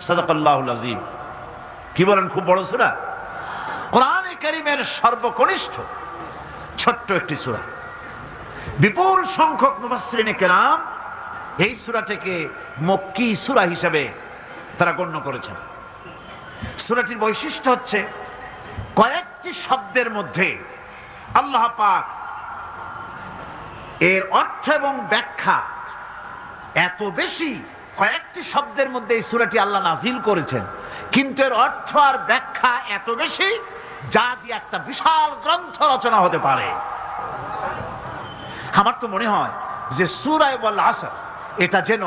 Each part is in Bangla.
সদকাল্লাহুল কি বলেন, খুব বড় সুরা? করিমের সর্বকনিষ্ঠ ছোট্ট একটি সুরা। বিপুল সংখ্যক কেরাম এই সুরাটিকে মক্কি সুরা হিসাবে তারা গণ্য করেছেন। সুরাটির বৈশিষ্ট্য হচ্ছে, কয়েকটি শব্দের মধ্যে আল্লাহ পাক এর অর্থ এবং ব্যাখ্যা এত বেশি কয়েকটি শব্দের মধ্যে এই সূরাটি আল্লাহ নাজিল করেছেন। কিন্তু এর অর্থ আর ব্যাখ্যা এত বেশি, যা দিয়ে একটা বিশাল গ্রন্থ রচনা হতে পারে। আমার তো মনে হয় যে সুরায় বল আসর, এটা যেন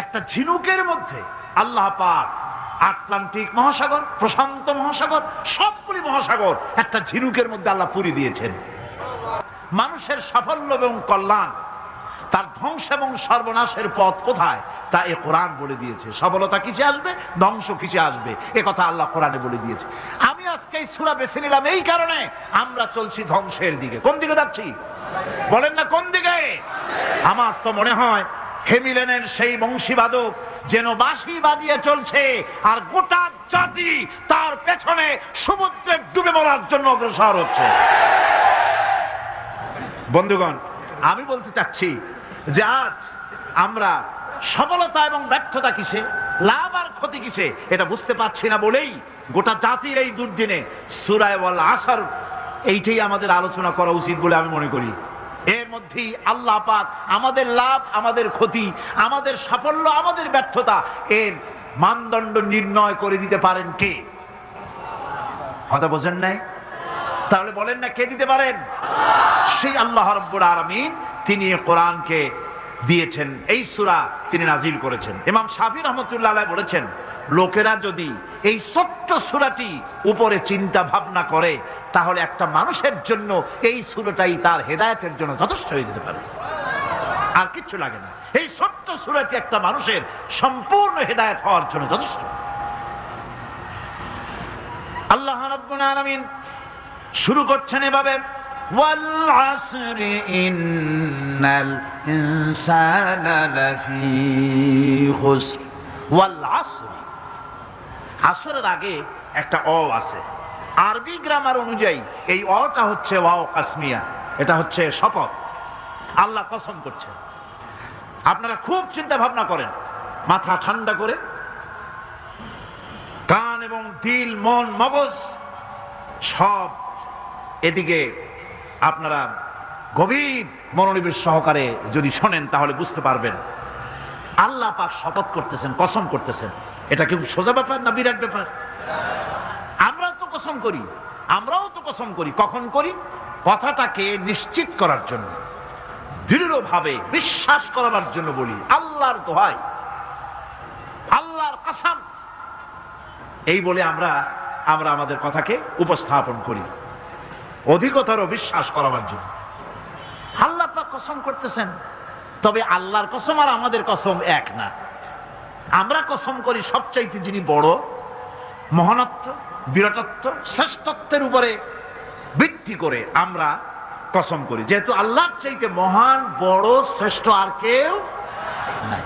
একটা ঝিনুকের মধ্যে আল্লাহ পাক আটলান্টিক মহাসাগর, প্রশান্ত মহাসাগর, সবগুলি মহাসাগর একটা ঝিনুকের মধ্যে আল্লাহ পুরি দিয়েছেন। মানুষের সাফল্য এবং কল্যাণ তার ধ্বংস এবং সর্বনাশের পথ কোথায়? তা এ কোরআন বলে দিয়েছে। সফলতা কিসে আসবে? ধ্বংস কিসে আসবে? এ কথা আল্লাহ কোরআনে বলে দিয়েছে। আমি আজকে এই সুরা বেছে নিলাম এই কারণে আমরা চলছি ধ্বংসের দিকে। কোন দিকে যাচ্ছি? বলেন না কোন দিকে? আমার তো মনে হয় হেমিলেনের সেই বংশীবাদক যেন বাঁশি বাজিয়ে চলছে আর গোটা জাতি তার পেছনে সমুদ্রে ডুবে মরার জন্য অগ্রসর হচ্ছে। বন্ধুগণ, আমি বলতে চাচ্ছি যে আজ আমরা সফলতা এবং ব্যর্থতা কিসে, লাভ আর ক্ষতি কিসে, এটা বুঝতে পারছি না বলেই গোটা জাতির এই দুর্দিনে সুরায় আসার, এইটাই আমাদের আলোচনা করা উচিত বলে আমি মনে করি। এর মধ্যেই আল্লাহ পাক আমাদের লাভ, আমাদের ক্ষতি, আমাদের সাফল্য, আমাদের ব্যর্থতা এর মানদণ্ড নির্ণয় করে দিতে পারেন কে? কথা বোঝেন নাই? তাহলে বলেন না কে দিতে পারেন? সেই আল্লাহ রব্বুল আলামিন তিনি কোরআনকে দিয়েছেন। এই সূরা তিনি নাজিল করেছেন। ইমাম শাফি রহমতুল্লাহ বলেছেন, লোকেরা যদি এই ছোট্ট সূরাটি উপরে চিন্তা ভাবনা করে, তাহলে একটা মানুষের জন্য এই সূরাটাই তার হেদায়েতের জন্য যথেষ্ট হয়ে যেতে পারে। আর কিচ্ছু লাগে না। এই ছোট্ট সূরাটি একটা মানুষের সম্পূর্ণ হেদায়েত হওয়ার জন্য যথেষ্ট। আল্লাহ রাব্বুল আলামিন শুরু করছেন এভাবে والعصر إن الإنسان لفي خسر والعصر আসরের আগে একটা অ আছে আরবি গ্রামার অনুযায়ী এই অটা হচ্ছে ওয়াও কাসমিয়া এটা হচ্ছে শপথ আল্লাহ কসম করছে আপনারা খুব চিন্তা ভাবনা করেন মাথা ঠান্ডা করে কান এবং দিল মন মগজ সব এদিকে আপনারা গভীর মনোনিবেশ সহকারে যদি শোনেন, তাহলে বুঝতে পারবেন। আল্লাহ পাক শপথ করতেছেন, কসম করতেছেন। এটা কি সোজা ব্যাপার না বিরাট ব্যাপার? আমরাও তো কসম করি, আমরাও তো কসম করি। কখন করি? কথাটাকে নিশ্চিত করার জন্য, দৃঢ়ভাবে বিশ্বাস করাবার জন্য বলি। আল্লাহর দোহাই, আল্লাহর কাসাম। এই বলে আমরা আমরা আমাদের কথাকে উপস্থাপন করি। অধিকতর বিশ্বাস করাবার জন্য। আল্লাহ পাক কসম করতেছেন। তবে আল্লাহর কসম আর আমাদের কসম এক না। আমরা কসম করি সবচাইতে যিনি বড়, মহানত্ব বিরাটত্ব শ্রেষ্ঠত্বের উপরে ভিত্তি করে আমরা কসম করি। যেহেতু আল্লাহর চাইতে মহান, বড়, শ্রেষ্ঠ আর কেউ নাই।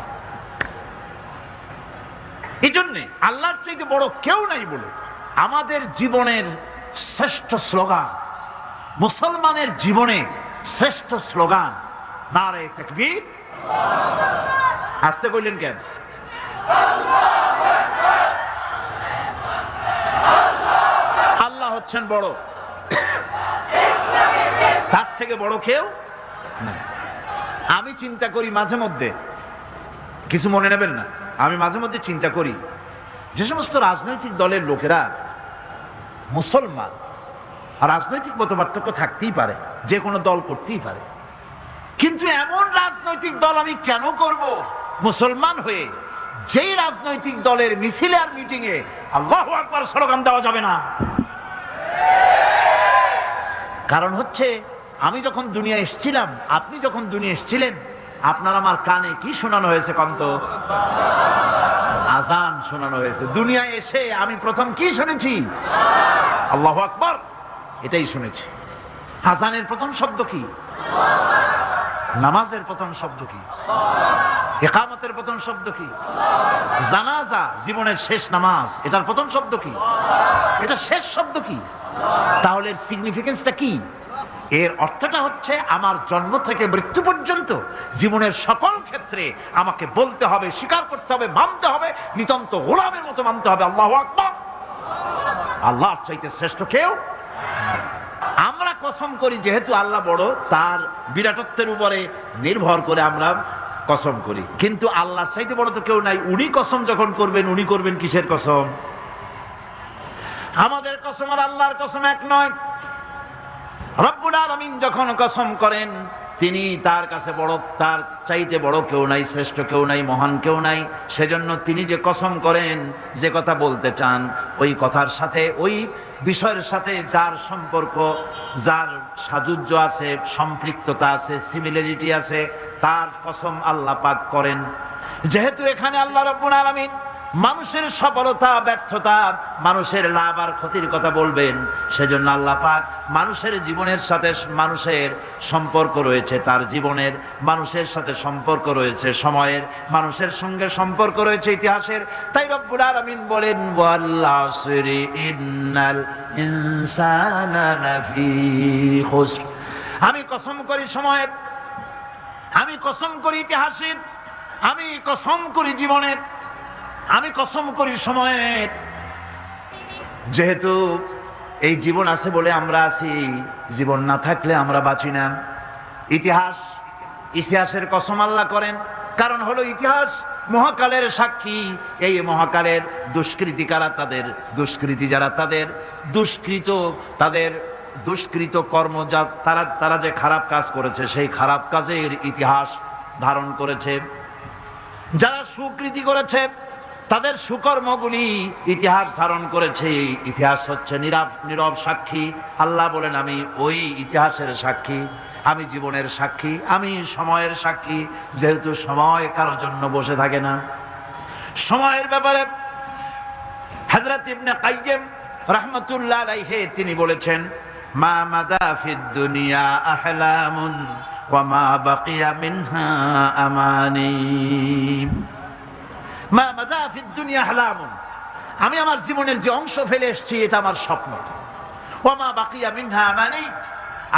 এই জন্যে আল্লাহর চাইতে বড় কেউ নাই বলে আমাদের জীবনের শ্রেষ্ঠ স্লোগান মুসলমানের জীবনে শ্রেষ্ঠ স্লোগান, নারে তাকবীর। আসতে কইলেন কেন? আল্লাহ হচ্ছেন বড়। তার থেকে বড় কেউ আমি চিন্তা করি মাঝে মধ্যে, কিছু মনে নেবেন না, আমি মাঝে মধ্যে চিন্তা করি, যে সমস্ত রাজনৈতিক দলের লোকেরা মুসলমান রাজনৈতিক মত পার্থক্য থাকতেই পারে, যে কোনো দল করতেই পারে। কিন্তু এমন রাজনৈতিক দল আমি কেন করব? মুসলমান হয়ে যেই রাজনৈতিক দলের মিছিলে আর মিটিং এ আল্লাহ আকবার স্লোগান দেওয়া যাবে না। কারণ হচ্ছে, আমি যখন দুনিয়া এসেছিলাম, আপনি যখন দুনিয়া এসেছিলেন, আপনার আমার কানে কি শোনানো হয়েছে কন্ত আজান শোনানো হয়েছে। দুনিয়ায় এসে আমি প্রথম কি শুনেছি? আল্লাহ আকবর। এটাই শুনেছি। আজানের প্রথম শব্দ কি? নামাজের প্রথম শব্দ কি? একামতের প্রথম শব্দ কি? জানাজা, জীবনের শেষ নামাজ, এটার প্রথম শব্দ কি? এটা শেষ শব্দ কি? তাহলে এর সিগনিফিকেন্সটা কি? এর অর্থটা হচ্ছে আমার জন্ম থেকে মৃত্যু পর্যন্ত জীবনের সকল ক্ষেত্রে আমাকে বলতে হবে, স্বীকার করতে হবে, মানতে হবে, নিতন্ত গোলামের মতো মানতে হবে। আল্লাহ আকবার। আল্লাহর চাইতে শ্রেষ্ঠ কেউ কসম করি, যেহেতু আল্লাহ বড়, তার বিরাটত্বের উপরে নির্ভর করে আমরা কসম করি। কিন্তু আল্লাহর চাইতে বড় তো কেউ নাই। উনি কসম যখন করবেন, উনি করবেন কিসের কসম? আমাদের কসম আর আল্লাহর কসম এক নয়। রব্বুল আলামিন যখন কসম করেন, তিনি তার কাছে বড়, তার চাইতে বড় কেউ নাই, শ্রেষ্ঠ কেউ নাই, মহান কেউ নাই। সেজন্য তিনি যে কসম করেন, যে কথা বলতে চান, ওই কথার সাথে ওই বিষয়ের সাথে যার সম্পর্ক, যার সাজুজ্য আছে, সম্পৃক্ততা আছে সিমিলারিটি আছে, তার কসম আল্লাহ পাক করেন। যেহেতু এখানে আল্লাহ রব্বুল আলামিন মানুষের সফলতা, ব্যর্থতা, মানুষের লাভ আর ক্ষতির কথা বলবেন। সেজন্য আল্লাহ পাক মানুষের জীবনের সাথে মানুষের সম্পর্ক রয়েছে, তার জীবনের মানুষের সাথে সম্পর্ক রয়েছে, সময়ের মানুষের সঙ্গে সম্পর্ক রয়েছে ইতিহাসের। তাই রব্বুল আলামিন বলেন ইন্নাল ইনসানা লাফি খুসর। আমি কসম করি সময়ের, আমি কসম করি ইতিহাসের, আমি কসম করি জীবনের। আমি কসম করি সময়ের যেহেতু এই জীবন আছে বলে আমরা আছি, জীবন না থাকলে আমরা বাঁচি না। ইতিহাস, ইতিহাসের কসম আল্লাহ করেন, কারণ হলো ইতিহাস মহাকালের সাক্ষী। এই মহাকালের দুষ্কৃতি কারা তাদের? দুষ্কৃতি যারা তাদের, দুষ্কৃত তাদের, দুষ্কৃত কর্ম যা তারা তারা যে খারাপ কাজ করেছে, সেই খারাপ কাজের ইতিহাস ধারণ করেছে। যারা সুকৃতি করেছে তাদের সুকর্মগুলি ইতিহাস ধারণ করেছে। ইতিহাস হচ্ছে নীরব নীরব সাক্ষী। আল্লাহ বলেন, আমি ওই ইতিহাসের সাক্ষী, আমি জীবনের সাক্ষী, আমি সময়ের সাক্ষী। যেহেতু সময় কারোর জন্য বসে থাকে না। সময়ের ব্যাপারে হযরত ইবনে কাইয়্যিম রাহমাতুল্লাহ আলাইহি তিনি বলেছেন, মা মাদা ফিদ দুনিয়া আহলামুন ওয়া মা বাকিয়া মিনহা আমানি আমি আমার জীবনের যে অংশ ফেলে এসেছি, এটা আমার স্বপ্ন। ওয়া মা বাকিয়া মিনহা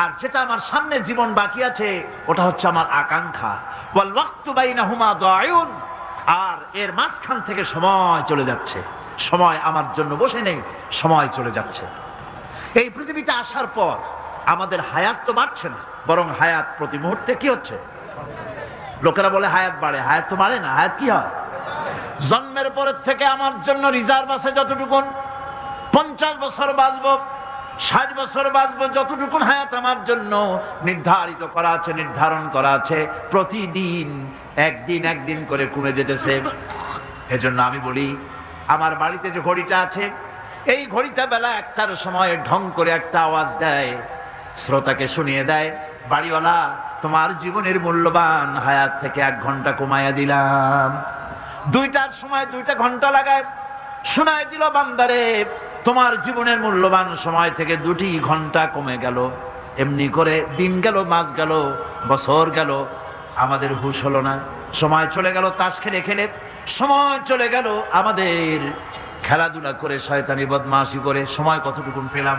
আর যেটা আমার সামনে জীবন বাকি আছে, ওটা হচ্ছে আমার আকাঙ্ক্ষা। আর এর মাঝখান থেকে সময় চলে যাচ্ছে। সময় আমার জন্য বসে নেই, সময় চলে যাচ্ছে। এই পৃথিবীতে আসার পর আমাদের হায়াত তো বাড়ছে না, বরং হায়াত প্রতি মুহূর্তে কি হচ্ছে? লোকেরা বলে হায়াত বাড়ে, হায়াত তো বাড়ে না, হায়াত কি হয়? জন্মের পরের থেকে আমার জন্য রিজার্ভ আছে যতটুকুন, পঞ্চাশ বছর বাঁচবো, ষাট বছর বাঁচবো, যতটুকুন হায়াত আমার জন্য নির্ধারিত করা আছে, নির্ধারণ করা আছে, প্রতিদিন, একদিন একদিন করে কমে যেতেছে। এজন্য আমি বলি, আমার বাড়িতে যে ঘড়িটা আছে, এই ঘড়িটা বেলা একটার সময় ঢং করে একটা আওয়াজ দেয়, শ্রোতাকে শুনিয়ে দেয়, বাড়িওয়ালা, তোমার জীবনের মূল্যবান হায়াত থেকে এক ঘণ্টা কমাইয়া দিলাম। দুইটার সময় দুইটা ঘণ্টা লাগায়। শোনায় দিল বান্দারে, তোমার জীবনের মূল্যবান সময় থেকে দুটি ঘণ্টা কমে গেল। এমনি করে দিন গেল, মাস গেল, বছর গেল, আমাদের হুশ হলো না। সময় চলে গেল তাস খেলে খেলে, সময় চলে গেল আমাদের খেলাধুলা করে, শয়তানি বদমাশি করে। সময় কতটুকুন পেলাম?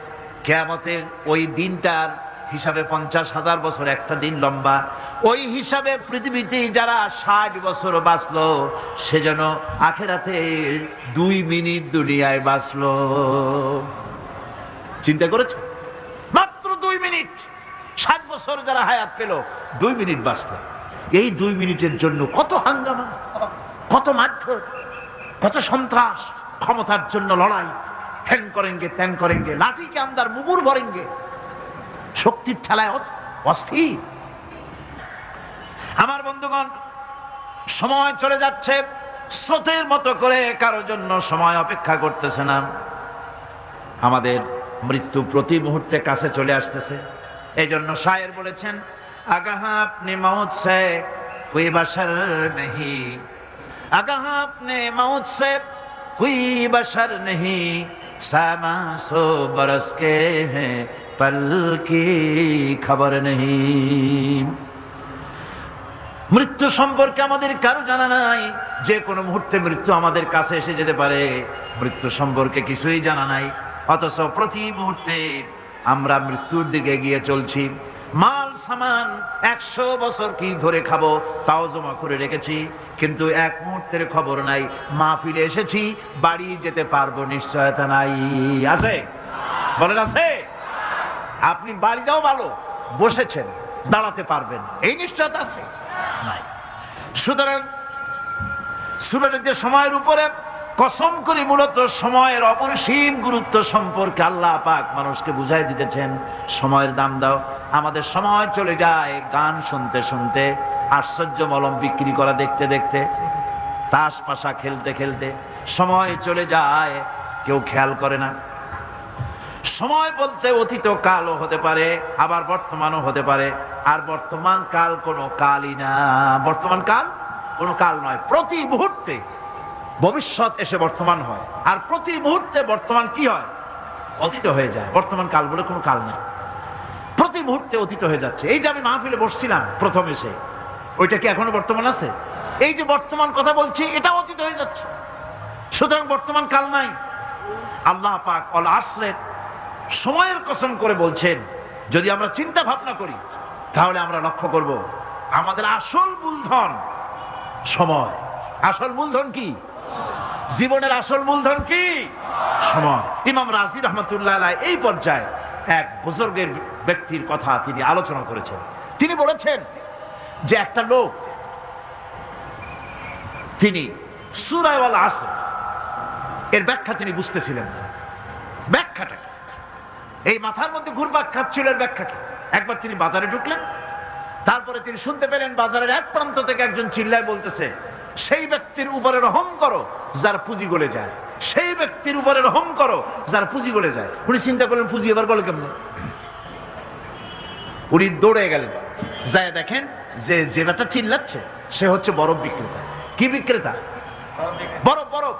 কেয়ামতের ওই দিনটার হিসাবে পঞ্চাশ হাজার বছর, একটা দিন লম্বা। ওই হিসাবে পৃথিবীতে যারা ষাট বছর বাঁচল বাঁচলো সেজন্য আখেরাতে দুই মিনিট দুনিয়ায় বাঁচলো। চিন্তা করেছে? মাত্র দুই মিনিট। ষাট বছর যারা হায়াত পেল, দুই মিনিট বাঁচলো। এই দুই মিনিটের জন্য কত হাঙ্গামা, কত মারধর, কত সন্ত্রাস, ক্ষমতার জন্য লড়াই। হ্যান করেনগে ত্যান করেনগে লাঠিকে আমদার মুগুর ভরেন গে শক্তির ঠেলায় অস্থির। আমার বন্ধুগণ, সময় চলে যাচ্ছে, স্রোতের মতো করে কারোর জন্য সময় অপেক্ষা করতেছে না। আমাদের মৃত্যু প্রতি মুহূর্তে কাছে চলে আসতেছে। এই জন্য সায়ের বলেছেন, আগাহা আপনি মৌত সে নেহি। আগাহা আপনি মৌত সে কুই বাসার নেহি। सामा सो बरस के हैं पल की खबर नहीं মৃত্যু সম্পর্কে আমাদের কারো জানা নাই যে কোনো মুহূর্তে মৃত্যু আমাদের কাছে এসে যেতে পারে মৃত্যু সম্পর্কে কিছুই জানা নাই অথচ প্রতি মুহূর্তে আমরা মৃত্যুর দিকে গিয়ে চলছি মাল সামান, একশো বছর কি ধরে খাব? তাও জমা করে রেখেছি, কিন্তু এক মুহূর্তের খবর নাই। মা ফিরে এসেছি, বাড়ি যেতে পারব নিশ্চয়তা নাই। আছে? বলেন, আছে? আপনি বাড়ি যাও ভালো, বসেছেন, দাঁড়াতে পারবেন। এই নিশ্চয়তা আছে? নাই। সুতরাং সুরাটের সময়ের উপরে কসম করে, মূলত সময়ের অপরিসীম গুরুত্ব সম্পর্কে আল্লাহ পাক মানুষকে বুঝাই দিতেছেন। সময়ের দাম দাও। আমাদের সময় চলে যায় গান শুনতে শুনতে, আশ্চর্য মলম বিক্রি করা দেখতে দেখতে, তাস পাশা খেলতে খেলতে সময় চলে যায়, কেউ খেয়াল করে না। সময় বলতে অতীত কালও হতে পারে, আবার বর্তমানও হতে পারে, আর বর্তমান কাল কোনো কালই না। বর্তমান কাল কোনো কাল নয়, প্রতি মুহূর্তে ভবিষ্যৎ এসে বর্তমান হয়, আর প্রতি মুহূর্তে বর্তমান কি হয়? অতীত হয়ে যায়, বর্তমান কাল বলে কোনো কাল নেই। প্রতি মুহূর্তে অতীত হয়ে যাচ্ছে। এই যে আমি মাহফিলে বসছিলাম প্রথম এসে, ওইটা কি এখনও বর্তমান আছে? এই যে বর্তমান কথা বলছি, এটা অতীত হয়ে যাচ্ছে। সুতরাং বর্তমান কাল নাই। আল্লাহ পাক অল আসরের সময়ের কসম করে বলছেন, যদি আমরা চিন্তা ভাবনা করি, তাহলে আমরা লক্ষ্য করব আমাদের আসল মূলধন সময়। আসল মূলধন কি? জীবনের আসল মূলধন কি? সময়। ইমাম রাজি রহমতুল্লাহ এই পর্যায়ে এক বুজুর্গের ব্যক্তির কথা তিনি আলোচনা করেছেন। তিনি বলেছেন যে একটা লোক, তিনি সুরায়ওয়ালা আসর, এর ব্যাখ্যা তিনি বুঝতেছিলেন ব্যাখ্যাটা এই মাথার মধ্যে ঘুরপাক খাচ্ছিল এর ব্যাখ্যা কি? একবার তিনি বাজারে ঢুকলেন, তারপরে তিনি শুনতে পেলেন বাজারের এক প্রান্ত থেকে একজন চিল্লায় বলতেছে, সেই ব্যক্তির উপরে রহম করো, যার পুঁজি গলে যায়। সেই ব্যক্তির উপরে রহম করো, যার পুঁজি গলে যায়। উনি চিন্তা করলেন, পুঁজি এবার গলে কেমন? উনি দৌড়ে গেলেন। যায় দেখেন যে যে ব্যাটা চিল্লাচ্ছে, সে হচ্ছে বরফ বিক্রেতা। কি বিক্রেতা? বরফ বরফ।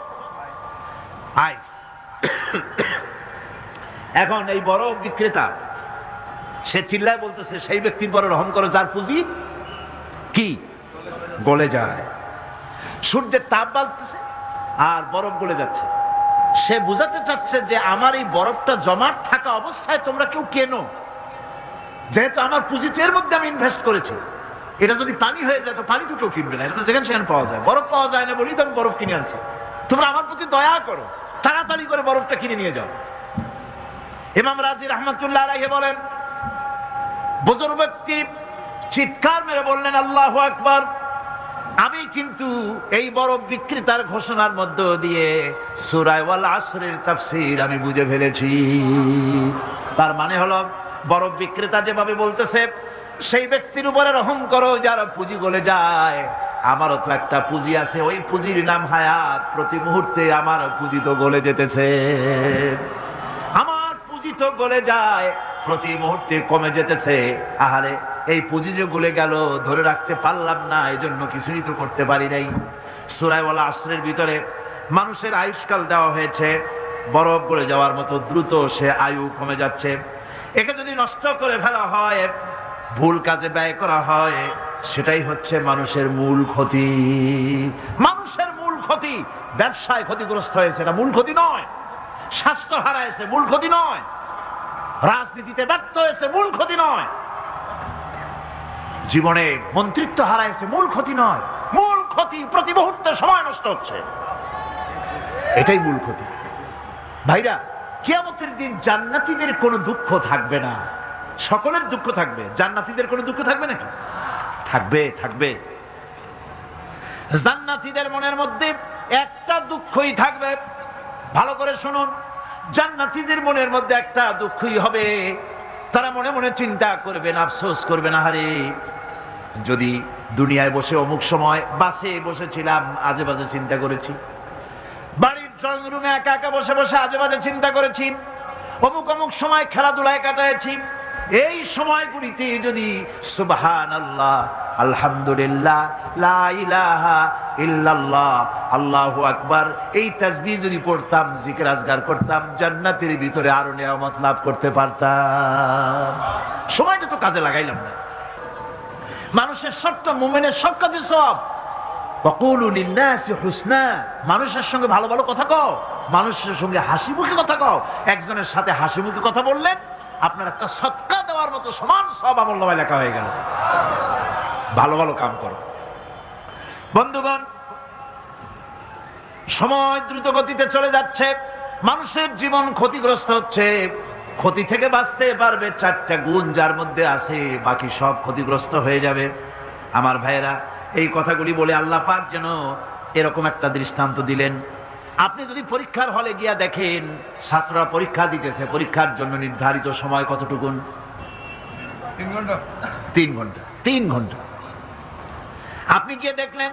আইস। এখন এই বড় বিক্রেতা, সে চিল্লায় বলতেছে, সেই ব্যক্তির পরে রহম করো, যার পুঁজি কি? গলে যায়। সূর্যের তাপ বাড়তেছে আর বরফ গলে যাচ্ছে। সে বুঝাতে চাচ্ছে যে আমার এই বরফটা জমাট থাকা অবস্থায় তোমরা কেউ কেনো। যেহেতু আমার পুঁজি তো এর মধ্যে আমি ইনভেস্ট করেছি। এটা যদি পানি হয়ে যায়, তো পানি তো কেউ কিনবে না। এটা তো যেখানে সেখানে পাওয়া যায়। বরফ পাওয়া যায় না বলেই তো আমি বরফ কিনে আনছি। তোমরা আমার প্রতি দয়া করো। তাড়াতাড়ি করে বরফটা কিনে নিয়ে যাও। ইমাম রাজি রহমতুল্লাহ আলাইহি বলেন, বুজুর্গ ব্যক্তি চিৎকার মেরে বললেন, আল্লাহ আকবার। আমি কিন্তু এই বড় বিক্রেতার ঘোষণার মধ্য দিয়ে সুরায় ওয়াল আসরের তাফসীর আমি বুঝে ফেলেছি। তার মানে হলো, বড় বিক্রেতা যেভাবে বলতেছে, সেই ব্যক্তির উপরে রহম করো, যার পুঁজি গলে যায়। আমারও তো একটা পুঁজি আছে, ওই পুঁজির নাম হায়াত। প্রতি মুহূর্তে আমার পুঁজি তো গলে যেতেছে। আমার পুঁজি তো গলে যায়, প্রতি মুহূর্তে কমে যেতেছে। আহারে এই পুঁজি যে গলে গেল, ধরে রাখতে পারলাম না এই জন্য কিছুই তো করতে পারি নাই। সুরাইওয়ালা আশ্রের ভিতরে মানুষের আয়ুষ্কাল দেওয়া হয়েছে, বরফ গলে যাওয়ার মতো দ্রুত সে আয়ু কমে যাচ্ছে। একে যদি নষ্ট করে ফেলা হয়, ভুল কাজে ব্যয় করা হয়, সেটাই হচ্ছে মানুষের মূল ক্ষতি। মানুষের মূল ক্ষতি, ব্যবসায় ক্ষতিগ্রস্ত হয়েছে, এটা মূল ক্ষতি নয়। স্বাস্থ্য হারাইছে, মূল ক্ষতি নয়। রাজনীতিতে ব্যর্থ হয়েছে, মূল ক্ষতি নয়। জীবনে মন্ত্রিত্ব হারাইছে, মূল ক্ষতি নয়। মূল ক্ষতি প্রতি মুহূর্তে সময় নষ্ট হচ্ছে। এটাই মূল ক্ষতি। ভাইরা, কিয়ামতের দিন জান্নাতীদের কোনো দুঃখ থাকবে না। সকলের দুঃখ থাকবে। জান্নাতীদের কোনো দুঃখ থাকবে নাকি? থাকবে থাকবে। জান্নাতীদের মনের মধ্যে একটা দুঃখই থাকবে। ভালো করে শুনুন। জান্নাতিদের মনের মধ্যে একটা দুঃখই হবে। তারা মনে মনে চিন্তা করবেন, আফসোস করবেন, আহারে। যদি দুনিয়ায় বসে অমুক সময় বাসে বসেছিলাম, আজে বাজে চিন্তা করেছি। বাড়ির ড্রয়িং রুমে একা একা বসে বসে আজে বাজে চিন্তা করেছি। অমুক অমুক সময় খেলাধুলায় কাটাইছি এই সময়গুলিতে যদি সুবহান আল্লাহ আলহামদুলিল্লাহ ইল্লাল্লাহ আকবার, এই যদি পড়তাম, জিকির আজগার করতাম, জান্নাতের ভিতরে আরও নিয়ামত লাভ করতে পারতাম। সময়টা তো কাজে লাগাইলাম না। মানুষের সবটা মোমেনের সব কাজে সব। মানুষের সঙ্গে ভালো ভালো কথা কও। মানুষের সঙ্গে হাসি মুখে কথা কও। একজনের সাথে হাসি মুখে কথা বললেন আপনার একটা সৎকা দেওয়ার মতো সমান সব আমল্লামায় লেখা হয়ে গেল। ভালো ভালো কাম করো। বন্ধুগণ, সময় দ্রুত গতিতে চলে যাচ্ছে। মানুষের জীবন ক্ষতিগ্রস্ত হচ্ছে। ক্ষতি থেকে বাঁচতে পারবে চারটা গুণ যার মধ্যে আছে বাকি সব ক্ষতিগ্রস্ত হয়ে যাবে। আমার ভাইয়েরা এই কথাগুলি বলে আল্লাহ পাক যেন এরকম একটা দৃষ্টান্ত দিলেন। আপনি যদি পরীক্ষার হলে গিয়া দেখেন ছাত্ররা পরীক্ষা দিতেছে পরীক্ষার জন্য নির্ধারিত সময় কতটুকুন? তিন ঘণ্টা। তিন ঘণ্টা তিন ঘণ্টা। আপনি গিয়ে দেখলেন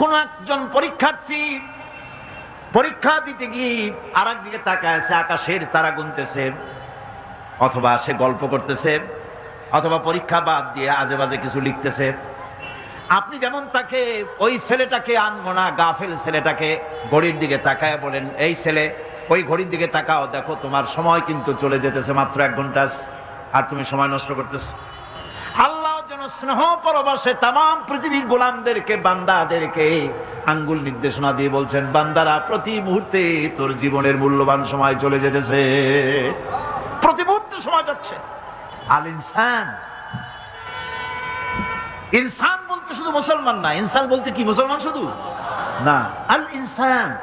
কোন একজন পরীক্ষার্থী পরীক্ষা দিতে গিয়ে আর দিকে তাকায় আছে আকাশের তারা গুনতেছে, অথবা সে গল্প করতেছে, অথবা পরীক্ষা বাদ দিয়ে আজে বাজে কিছু লিখতেছে। আপনি যেমন তাকে, ওই ছেলেটাকে আনব না গাফেল ছেলেটাকে ঘড়ির দিকে তাকায় বলেন, এই ছেলে, ওই ঘড়ির দিকে তাকাও, দেখো তোমার সময় কিন্তু চলে যেতেছে মাত্র এক ঘণ্টা আর তুমি সময় নষ্ট করতেছো। আল্লাহ যেন স্নেহ পরবাসে তাম পৃথিবীর গোলামদেরকে, বান্দাদেরকে আঙ্গুল নির্দেশনা দিয়ে বলছেন, বান্দারা, প্রতি মুহূর্তে তোর জীবনের মূল্যবান সময় চলে যেতেছে। প্রতি মুহূর্তে সময় যাচ্ছে। আল ইনসান। ইনসান বলতে শুধু মুসলমান না, ইনসান বলতে কি, মুসলমান শুধু? না, আল ইনসান।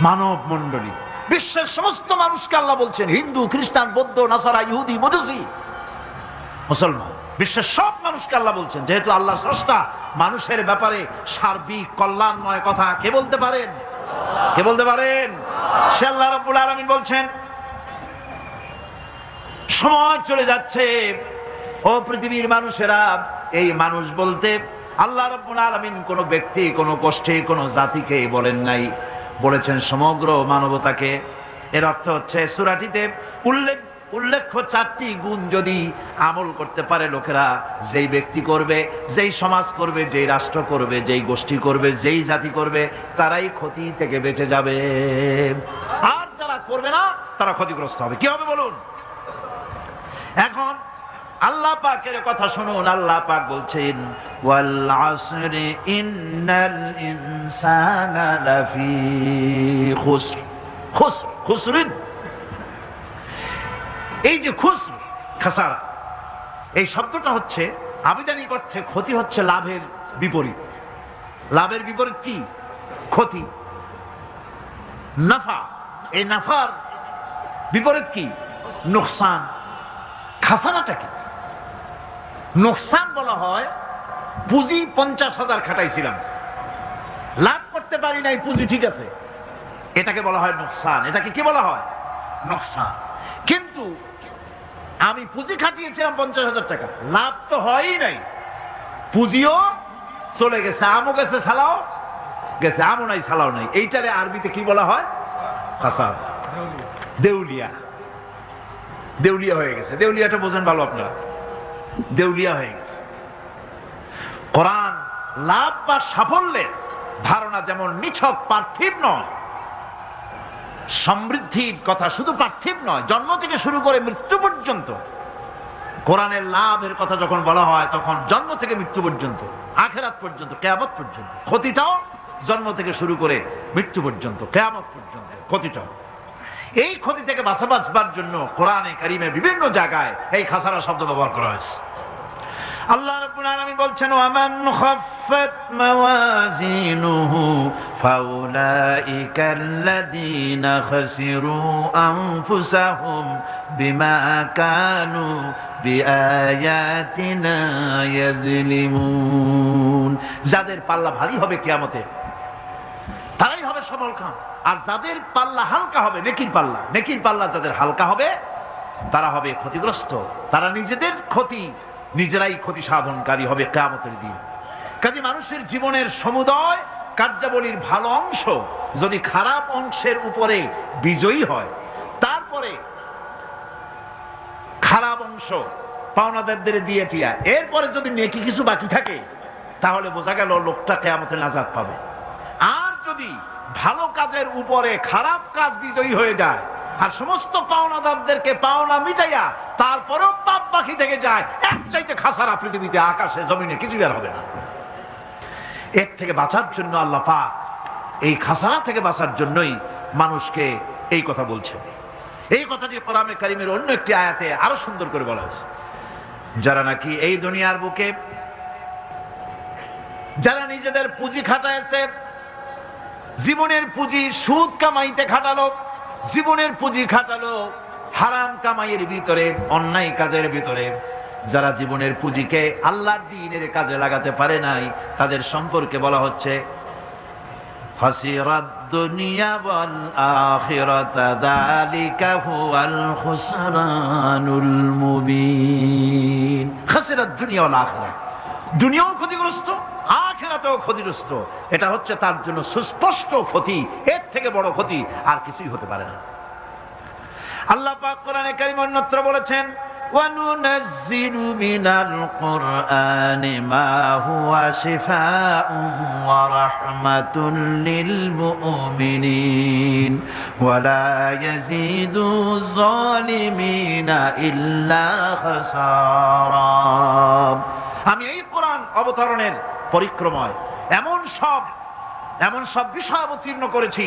মানব মন্ডলী বিশ্বের সমস্ত মানুষকে আল্লাহ বলছেন, হিন্দু, খ্রিস্টান, বৌদ্ধ, নাসারা, ইহুদি মধুসি মুসলমান। বিশ্বের সব মানুষকে আল্লাহ বলছেন, যেহেতু আল্লাহ স্রষ্টা, মানুষের ব্যাপারে সার্বিক কল্যাণময় কথা কে বলতে পারেন? কে বলতে পারেন? সে আল্লাহ রাব্বুল আলামিন বলছেন, সময় চলে যাচ্ছে, ও পৃথিবীর মানুষেরা, এই মানুষ বলতে আল্লাহ রাব্বুল আলামিন কোন ব্যক্তি, কোন গোষ্ঠী, কোন জাতিকে বলেন নাই। বলেছেন সমগ্র মানবতাকে। এর অর্থ হচ্ছে, সুরাটিতে উল্লেখ উল্লেখ্য চারটি গুণ যদি আমল করতে পারে লোকেরা, যেই ব্যক্তি করবে, যেই সমাজ করবে, যেই রাষ্ট্র করবে, যেই গোষ্ঠী করবে, যেই জাতি করবে, তারাই ক্ষতি থেকে বেঁচে যাবে। আর যারা করবে না, তারা ক্ষতিগ্রস্ত হবে। কি হবে বলুন? এখন আল্লাহ পাকের কথা শুনুন। আল্লাহ পাক বলছেন, ওয়াল আসরি ইন্নাল খুসরিন। এই যে খুসর খাসারা, এই শব্দটা হচ্ছে আবিধানিক অর্থে ক্ষতি হচ্ছে লাভের বিপরীত। লাভের বিপরীত কি? ক্ষতি। নাফা, এই নাফার বিপরীত কি? নোকসান। খাসারাটা কি? নোকসান বলা হয় পুঁজি পঞ্চাশ হাজার খাটাইছিলাম। লাভ করতে পারি নাই, পুঁজি ঠিক আছে। এটাকে বলা হয় নোকসান। এটাকে কি বলা হয়? নোকসান। কিন্তু আমি পুঁজি খাটিয়েছিলাম পঞ্চাশ হাজার টাকা। লাভ তো হয়ই নাই। পুঁজিও চলে গেছে, আমও গেছে সালাও, গেছে আমও নাই, সালাও নাই। এইটারে আরবিতে কি বলা হয়? দেউলিয়া। দেউলিয়া হয়ে গেছে। দেউলিয়াটা বোঝেন ভালো আপনারা। দেউলিয়া হয়ে গেছে। কোরআন লাভ বা সাফল্যের ধারণা যেমন নিছক, পার্থিব নয় সমৃদ্ধির কথা শুধু পার্থিব নয়, জন্ম থেকে শুরু করে মৃত্যু পর্যন্ত। কোরআনের লাভের কথা যখন বলা হয়, তখন জন্ম থেকে মৃত্যু পর্যন্ত, আখেরাত পর্যন্ত, কেয়ামত পর্যন্ত, ক্ষতিটাও জন্ম থেকে শুরু করে মৃত্যু পর্যন্ত, কেয়ামত পর্যন্ত, ক্ষতিটাও। এই ক্ষতি থেকে বাঁচা বাঁচবার জন্য কোরআনে কারিমে বিভিন্ন জায়গায় এই খাসারা শব্দ ব্যবহার করা হয়েছে। আল্লাহ রাব্বুল আলামিন বলছেন, ওয়ামান খাফফাত মাওয়াজিনুহু ফাউলাইকা আল্লাযীনা খাসিরু আনফুসাহুম বিমা কানু বিআয়াতিনা ইয়াযলিমুন। যাদের পাল্লা ভারী হবে কিয়ামতে, তারাই হবে সবল খান আর যাদের পাল্লা হালকা হবে, নেকির পাল্লা নেকির পাল্লা যাদের হালকা হবে, তারা হবে ক্ষতিগ্রস্ত। তারা নিজেদের ক্ষতি নিজেরাই ক্ষতি সাধনকারী হবে কেয়ামতের দিন। কাজে মানুষের জীবনের সমুদয় কার্যাবলীর ভালো অংশ যদি খারাপ অংশের উপরে বিজয়ী হয়, তারপরে খারাপ অংশ পাওনাদারদের দিয়ে টিয়া। এরপরে যদি নেকি কিছু বাকি থাকে, তাহলে বোঝা গেল লোকটা কেয়ামতে নাজাদ পাবে। আর যদি ভালো কাজের উপরে খারাপ কাজ বিজয়ী হয়ে যায়, আর সমস্ত পাওনাদারদেরকে পাওনা মিটাইয়া তারপরেও পাপ বাকি থেকে যায়। এক চাইতে খাসারা পৃথিবীতে আকাশে, জমিনে কিছু আর হবে না। এর থেকে বাঁচার জন্য আল্লাহ পাক এই খাসারা থেকে বাঁচার জন্যই মানুষকে এই কথা বলছেন। এই কথাটি কোরআনে কারিমের অন্য একটি আয়াতে আরও সুন্দর করে বলা হয়েছে। যারা নাকি এই দুনিয়ার বুকে, যারা নিজেদের পুঁজি খাটাইছে, জীবনের পুঁজি সুদ কামাইতে খাটালো, জীবনের পুঁজি খাটালো হারাম কামাইয়ের ভিতরে, অন্যায় কাজের ভিতরে। যারা জীবনের পুঁজিকে আল্লাহর দিনের কাজে লাগাতে পারে নাই, তাদের সম্পর্কে বলা হচ্ছে দুনিয়াও ক্ষতিগ্রস্ত, আখেরাতেও ক্ষতিগ্রস্ত। এটা হচ্ছে তার জন্য সুস্পষ্ট ক্ষতি, এর থেকে বড় ক্ষতি আর কিছুই হতে পারে না। আল্লাহ পাক কোরআনে কারিম অন্যত্র বলেছেন وننزل من القرآن ما هو شفاء ورحمة للمؤمنين ولا يزيد الظالمين إلا خسارا আমি এই কোরআন অবতরণের পরিক্রমায় এমন সব এমন সব বিষয় অবতীর্ণ করেছি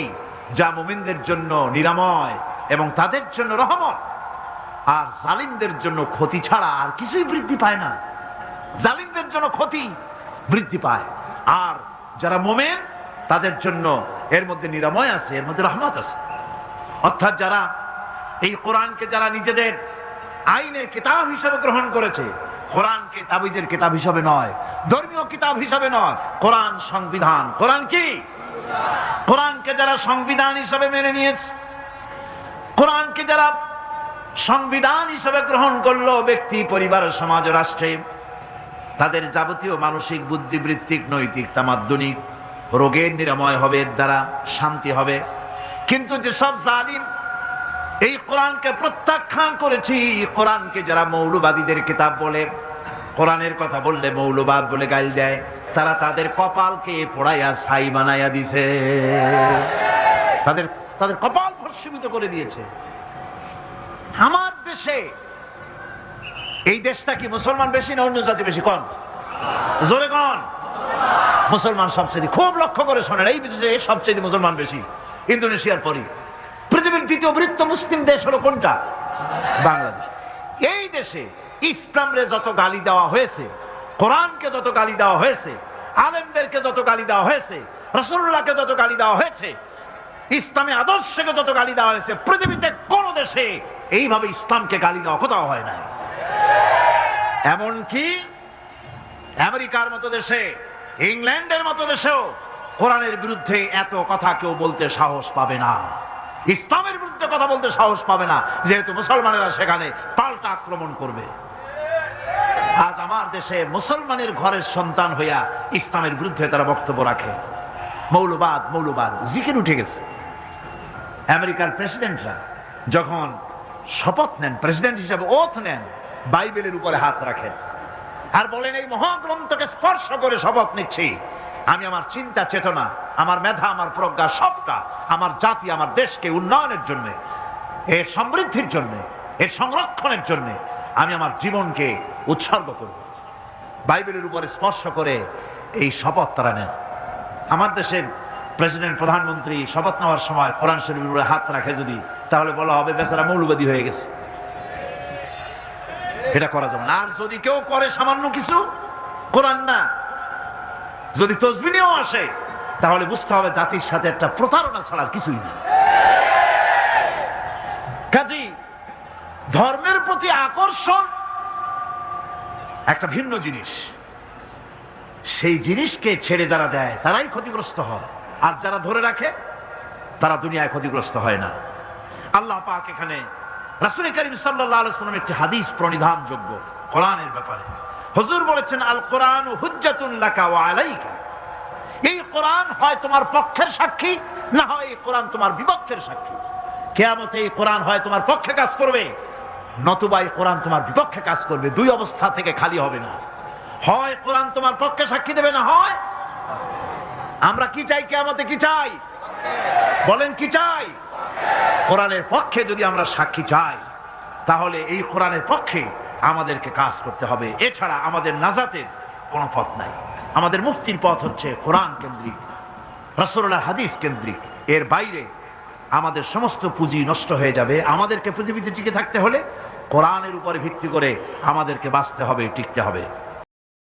যা মুমিনদের জন্য নিরাময় এবং তাদের জন্য রহমত। আর জালিমদের জন্য ক্ষতি ছাড়া আর কিছুই বৃদ্ধি পায় না। জালিমদের জন্য ক্ষতি বৃদ্ধি পায়। আর যারা মোমেন, তাদের জন্য এর মধ্যে নিরাময় আছে, এর মধ্যে রহমত আছে। অর্থাৎ যারা এই কোরআনকে যারা নিজেদের আইনের কিতাব হিসেবে গ্রহণ করেছে, কোরআনকে তাবিজের কিতাব হিসাবে নয়, ধর্মীয় কিতাব হিসাবে নয়, কোরআন সংবিধান, কোরআন কি? কোরআনকে যারা সংবিধান হিসাবে মেনে নিয়েছে, কোরআনকে যারা সংবিধান হিসাবে গ্রহণ করল ব্যক্তি, পরিবার, সমাজ রাষ্ট্রে, তাদের যাবতীয় মানসিক বুদ্ধিবৃত্তিক নৈতিক, তামাদ্দনিক রোগের নিরাময় হবে, এর দ্বারা শান্তি হবে। কিন্তু যেসব জালিম এই কোরআনকে প্রত্যাখ্যান করেছি, কোরআনকে যারা মৌলবাদীদের কিতাব বলে, কোরআনের কথা বললে মৌলবাদ বলে গাইল দেয় তারা তাদের কপালকে পোড়াইয়া ছাই বানাইয়া দিছে। তাদের তাদের কপাল ভর্ষিত করে দিয়েছে। আমার দেশে, এই দেশটা কি মুসলমান বেশি না অন্য জাতি বেশি? কন? জোরে কন? মুসলমান সবচেয়ে খুব লক্ষ্য করে শোনেন, এই দেশে সবচেয়ে মুসলমান বেশি, ইন্দোনেশিয়ার পরই। পৃথিবীর দ্বিতীয় বৃত্ত মুসলিম দেশ হলো কোনটা? বাংলাদেশ। এই দেশে ইসলামরে যত গালি দেওয়া হয়েছে কোরআনকে যত গালি দেওয়া হয়েছে, আলেমদেরকে যত গালি দেওয়া হয়েছে রসুল্লাহকে যত গালি দেওয়া হয়েছে, ইসলামী আদর্শকে যত গালি দেওয়া হয়েছে, পৃথিবীতে কোন দেশে এইভাবে ইসলামকে গালি দেওয়া কোথাও হয় না এমনকি আমেরিকার মতো দেশে, ইংল্যান্ডের মতো দেশেও কোরআনের বিরুদ্ধে এত কথা কেউ বলতে সাহস পাবে না। ইসলামের বিরুদ্ধে কথা বলতে সাহস পাবে না, যেহেতু মুসলমানেরা সেখানে পাল্টা আক্রমণ করবে। আজ আমার দেশে মুসলমানের ঘরের সন্তান হইয়া ইসলামের বিরুদ্ধে তারা বক্তব্য রাখে। মৌলবাদ মৌলবাদ, জিকির উঠে গেছে। আমেরিকার প্রেসিডেন্টরা যখন শপথ নেন, প্রেসিডেন্ট হিসেবে ওথ নেন, বাইবেলের উপরে হাত রাখেন। আর বলেন, এই মহাগ্রন্থকে স্পর্শ করে শপথ নিচ্ছি। আমি আমার চিন্তা, চেতনা, আমার মেধা, আমার প্রজ্ঞা সবটা আমার জাতি, আমার দেশকে উন্নয়নের জন্য, এর সমৃদ্ধির জন্য, এর সংরক্ষণের জন্য আমি আমার জীবনকে উৎসর্গ করব। বাইবেলের উপরে স্পর্শ করে এই শপথ তারা নেন। আমার দেশের প্রেসিডেন্ট, প্রধানমন্ত্রী শপথ নেওয়ার সময় কোরআন শরীফের উপরে হাত রাখে যদি, তাহলে বলা হবে বেচারা মৌলবাদী হয়ে গেছে। এটা করা যাবে না। আর যদি কেউ করে সামান্য কিছু, কোরআন না। যদি তসবিনেও আসে, তাহলে বুঝতে হবে জাতির সাথে একটা প্রতারণা ছাড়া আর কিছুই নেই। কাজী ধর্মের প্রতি আকর্ষণ একটা ভিন্ন জিনিস। সেই জিনিসকে ছেড়ে যারা দেয়, তারাই ক্ষতিগ্রস্ত হয়। আর যারা ধরে রাখে, তারা দুনিয়ায় ক্ষতিগ্রস্ত হয় না। আল্লাহ পাক এখানে রাসুল করিম আলাইসাল্লাম একটি হাদিস প্রণিধান যোগ্য কোরআনের ব্যাপারে। হুজুর বলেছেন আল কোরআন এই কোরআন হয় তোমার পক্ষের সাক্ষী, না হয় এই কোরআন তোমার বিপক্ষের সাক্ষী। কেয়ামতে এই কোরআন হয় তোমার পক্ষে কাজ করবে। নতুবা এই কোরআন তোমার বিপক্ষে কাজ করবে, দুই অবস্থা থেকে খালি হবে না। হয় কোরআন তোমার পক্ষে সাক্ষী দেবে না, হয়। আমরা কি চাই, কেয়ামতে কি চাই? বলেন, কি চাই? কোরআনের পক্ষে যদি আমরা সাক্ষী চাই, তাহলে এই কোরআনের পক্ষে আমাদেরকে কাজ করতে হবে। এছাড়া আমাদের নাজাতের কোনো পথ নাই। আমাদের মুক্তির পথ হচ্ছে কোরআন কেন্দ্রিক রসুল্লাহ হাদিস কেন্দ্রিক। এর বাইরে আমাদের সমস্ত পুঁজি নষ্ট হয়ে যাবে। আমাদেরকে পৃথিবীতে টিকে থাকতে হলে কোরআনের উপরে ভিত্তি করে আমাদেরকে বাঁচতে হবে টিকতে হবে।